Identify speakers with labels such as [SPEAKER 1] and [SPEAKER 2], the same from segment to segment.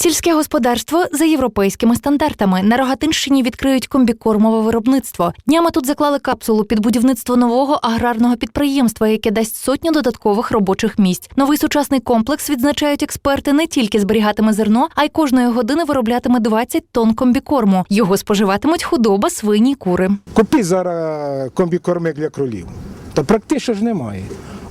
[SPEAKER 1] Сільське господарство за європейськими стандартами на Рогатинщині відкриють комбікормове виробництво. Днями тут заклали капсулу під будівництво нового аграрного підприємства, яке дасть сотню додаткових робочих місць. Новий сучасний комплекс відзначають експерти не тільки зберігатиме зерно, а й кожної години вироблятиме 20 тонн комбікорму. Його споживатимуть худоба, свині, кури.
[SPEAKER 2] Купи зараз комбікорми для кролів. Та практично ж немає.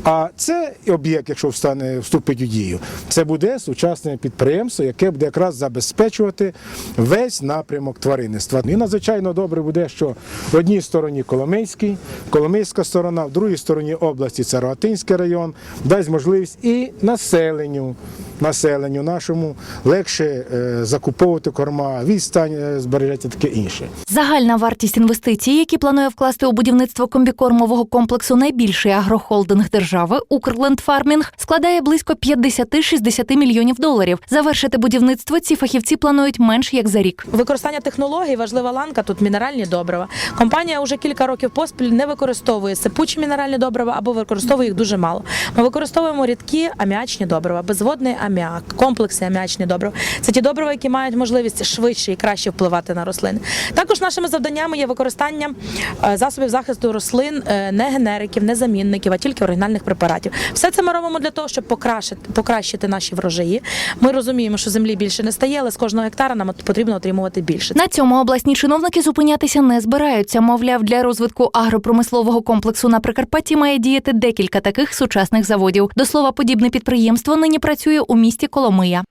[SPEAKER 2] А це об'єкт, якщо встане, вступить у дію, це буде сучасне підприємство, яке буде якраз забезпечувати весь напрямок тваринництва. І надзвичайно добре буде, що в одній стороні Коломийський, Коломийська сторона, в другій стороні області це Рогатинський район, дасть можливість і населенню, населенню нашому легше е, закуповувати корма, відстань е, збережеться таке інше.
[SPEAKER 1] Загальна вартість інвестицій, які планує вкласти у будівництво комбікормового комплексу найбільший агрохолдинг держави Укрлендфармінг, складає близько 50-60 мільйонів доларів. Завершити будівництво ці фахівці планують менш як за рік.
[SPEAKER 3] Використання технологій важлива ланка тут мінеральні добрива. Компанія вже кілька років поспіль не використовує сипучі мінеральні добрива або використовує їх дуже мало. Ми використовуємо рідкі аміачні добрива, безводний аміак, комплекси аміачні добрива. Це ті добрива, які мають можливість швидше і краще впливати на рослини. Також нашими завданнями є використання е, засобів захисту рослин, е, не генериків, не замінників, а тільки оригінальних препаратів. Все це ми робимо для того, щоб покращити, покращити наші врожаї. Ми розуміємо, що землі більше не стає, але з кожного гектара нам потрібно отримувати більше.
[SPEAKER 1] На цьому обласні чиновники зупинятися не збираються. Мовляв, для розвитку агропромислового комплексу на Прикарпатті має діяти декілька таких сучасних заводів. До слова, подібне підприємство нині працює місті Коломия.